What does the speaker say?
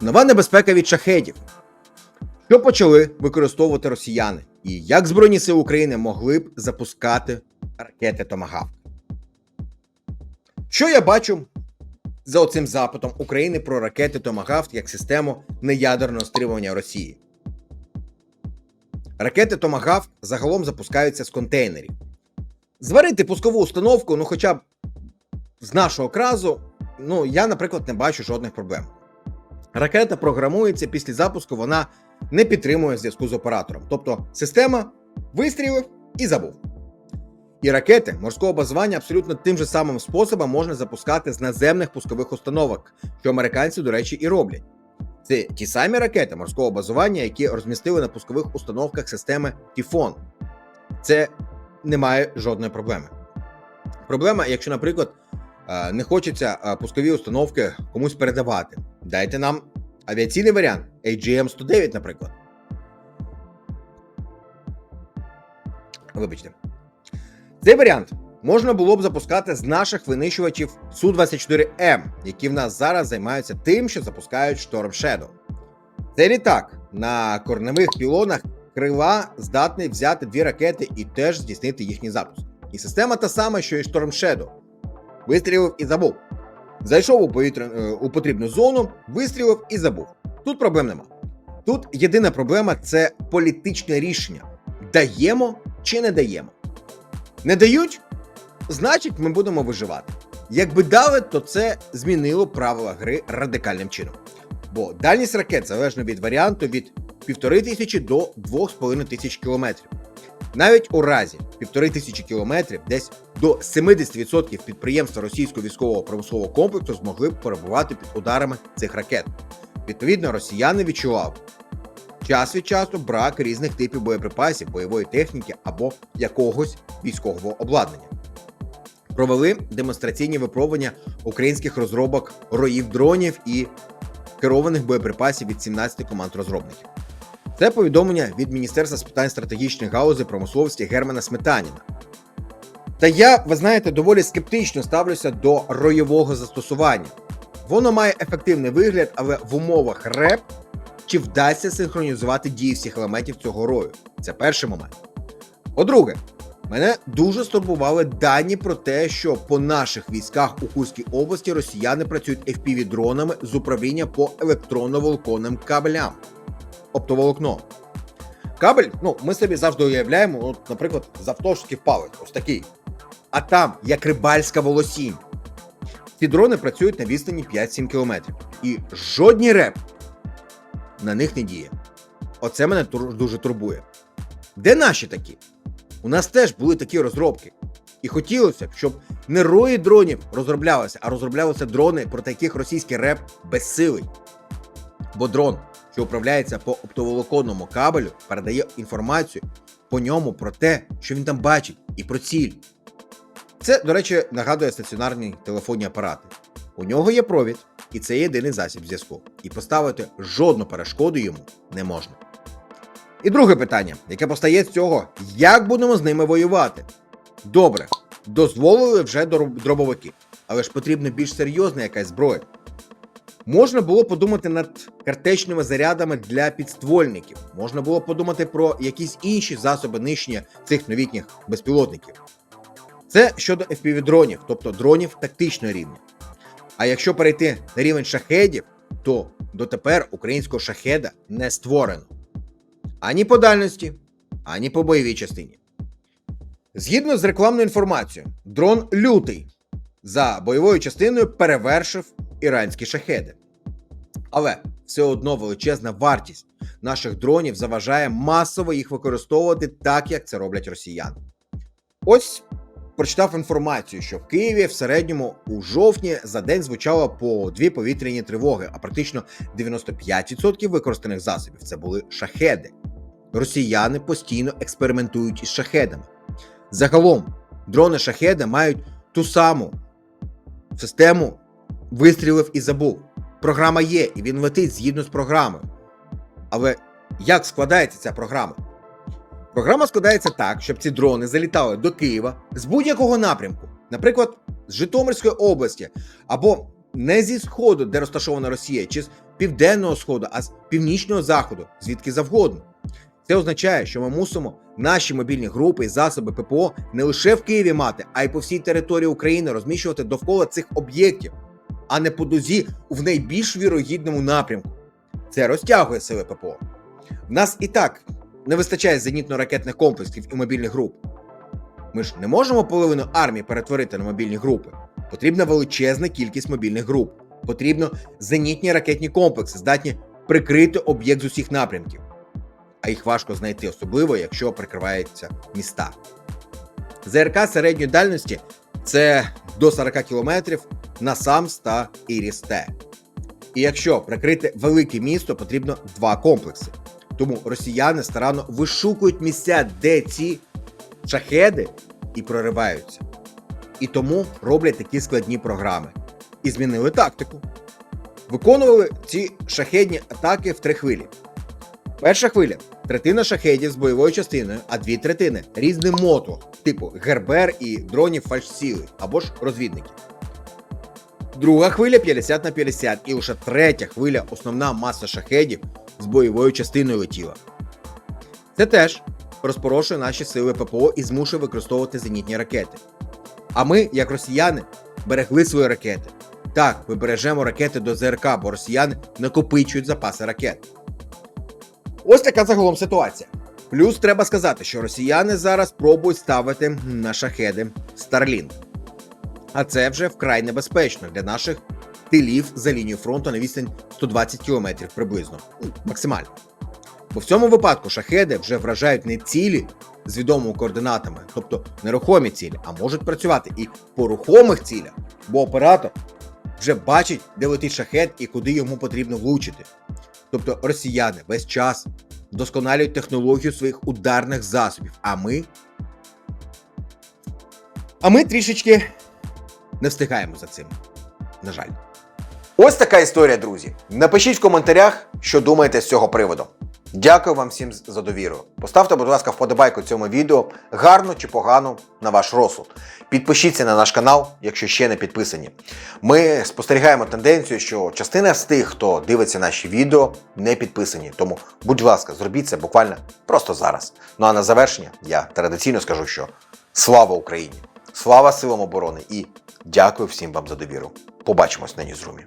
Нова небезпека від шахедів. Що почали використовувати росіяни? І як Збройні сили України могли б запускати ракети Томагавк? Що я бачу за оцим запитом України про ракети Томагавк як систему неядерного стримування Росії? Ракети Томагавк загалом запускаються з контейнерів. Зварити пускову установку, ну хоча б з нашого кразу, ну я, наприклад, не бачу жодних проблем. Ракета програмується після запуску, вона не підтримує зв'язку з оператором. Тобто система вистрілив і забув. І ракети морського базування абсолютно тим же самим способом можна запускати з наземних пускових установок, що американці, до речі, і роблять. Це ті самі ракети морського базування, які розмістили на пускових установках системи Тіфон. Це не має жодної проблеми. Проблема, якщо, наприклад, е, не хочеться е, пускові установки комусь передавати. Дайте нам авіаційний варіант AGM-109, наприклад. Вибачте. Цей варіант можна було б запускати з наших винищувачів Су-24М, які в нас зараз займаються тим, що запускають Storm Shadow. Цей літак на корневих пілонах крила здатний взяти дві ракети і теж здійснити їхній запуск. І система та сама, що і Storm Shadow. Вистрілив і забув. Зайшов у, повітря... е, у потрібну зону, вистрілив і забув. Тут проблем нема. Тут єдина проблема це політичне рішення: даємо чи не даємо. Не дають, значить, ми будемо виживати. Якби дали, то це змінило правила гри радикальним чином. Бо дальність ракет залежно від варіанту від 1500 до 2500 кілометрів. Навіть у разі 1500 кілометрів десь до 70% підприємства російського військового промислового комплексу змогли б перебувати під ударами цих ракет. Відповідно, росіяни відчували час від часу брак різних типів боєприпасів, бойової техніки або якогось військового обладнання. Провели демонстраційні випробування українських розробок роїв дронів і керованих боєприпасів від 17 команд розробників. Це повідомлення від Міністерства з питань стратегічних галузей промисловості Германа Сметаніна. Та я, ви знаєте, доволі скептично ставлюся до роєвого застосування. Воно має ефективний вигляд, але в умовах РЕП чи вдасться синхронізувати дії всіх елементів цього рою. Це перший момент. По-друге, мене дуже стурбували дані про те, що по наших військах у Курській області росіяни працюють FPV-дронами з управління по електронно-волоконним кабелям. Оптоволокно. Кабель, ну, ми собі завжди уявляємо, от, наприклад, завтовшки палець, ось такий. А там, як рибальська волосінь. Ці дрони працюють на відстані 5-7 км. І жодні реп на них не діє. Оце мене дуже турбує. Де наші такі? У нас теж були такі розробки. І хотілося б, щоб не рої дронів розроблялися, а розроблялися дрони, проти яких російський реп безсилий. Бо дрон, що управляється по оптоволоконному кабелю, передає інформацію по ньому про те, що він там бачить, і про ціль. Це, до речі, нагадує стаціонарні телефонні апарати. У нього є провід, і це єдиний засіб зв'язку. І поставити жодну перешкоду йому не можна. І друге питання, яке постає з цього: як будемо з ними воювати? Добре, дозволили вже дробовики, але ж потрібна більш серйозна якась зброя. Можна було подумати над картечними зарядами для підствольників, можна було подумати про якісь інші засоби нищення цих новітніх безпілотників. Це щодо FPV-дронів, тобто дронів тактичного рівня. А якщо перейти на рівень шахедів, то дотепер українського шахеда не створено ані по дальності, ані по бойовій частині. Згідно з рекламною інформацією, дрон лютий за бойовою частиною перевершив іранські шахеди. Але все одно величезна вартість наших дронів заважає масово їх використовувати так, як це роблять росіяни. Ось прочитав інформацію, що в Києві в середньому у жовтні за день звучало по дві повітряні тривоги, а практично 95% використаних засобів це були шахеди. Росіяни постійно експериментують із шахедами. Загалом, дрони шахеди мають ту саму систему вистрілив і забув. Програма є, і він летить згідно з програмою. Але як складається ця програма? Програма складається так, щоб ці дрони залітали до Києва з будь-якого напрямку, наприклад, з Житомирської області, або не зі сходу, де розташована Росія, чи з південного сходу, а з північного заходу, звідки завгодно. Це означає, що ми мусимо наші мобільні групи і засоби ППО не лише в Києві мати, а й по всій території України розміщувати довкола цих об'єктів, а не по дузі в найбільш вірогідному напрямку. Це розтягує сили ППО. В нас і так не вистачає зенітно-ракетних комплексів і мобільних груп. Ми ж не можемо половину армії перетворити на мобільні групи. Потрібна величезна кількість мобільних груп. Потрібно зенітні ракетні комплекси, здатні прикрити об'єкт з усіх напрямків. А їх важко знайти, особливо якщо прикриваються міста. ЗРК середньої дальності це до 40 км на САМС та Іріс-Т. І якщо прикрити велике місто, потрібно два комплекси. Тому росіяни старанно вишукують місця, де ці шахеди і прориваються. І тому роблять такі складні програми. І змінили тактику. Виконували ці шахедні атаки в три хвилі. Перша хвиля третина шахедів з бойовою частиною, а дві третини різним мотор, типу Гербер і дронів фальшсіли або ж розвідників. Друга хвиля 50 на 50, і лише третя хвиля основна маса шахедів з бойовою частиною летіла. Це теж розпорошує наші сили ППО і змушує використовувати зенітні ракети. А ми, як росіяни, берегли свої ракети. Так, ми бережемо ракети до ЗРК, бо росіяни накопичують запаси ракет. Ось така загалом ситуація. Плюс треба сказати, що росіяни зараз пробують ставити на шахеди Starlink. А це вже вкрай небезпечно для наших тилів за лінією фронту на відстань 120 км приблизно, Ну, максимально. Бо в цьому випадку шахеди вже вражають не цілі з відомими координатами, тобто нерухомі цілі, а можуть працювати і по рухомих цілях, бо оператор вже бачить, де летить шахет і куди йому потрібно влучити. Тобто росіяни весь час вдосконалюють технологію своїх ударних засобів, а ми. А ми трішечки не встигаємо за цим. На жаль. Ось така історія, друзі. Напишіть в коментарях, що думаєте з цього приводу. Дякую вам всім за довіру. Поставте, будь ласка, вподобайку цьому відео, гарну чи погану на ваш розсуд. Підпишіться на наш канал, якщо ще не підписані. Ми спостерігаємо тенденцію, що частина з тих, хто дивиться наші відео, не підписані. Тому, будь ласка, зробіть це буквально просто зараз. Ну а на завершення я традиційно скажу, що слава Україні! Слава силам оборони і дякую всім вам за довіру. Побачимось на Ньюзрумі.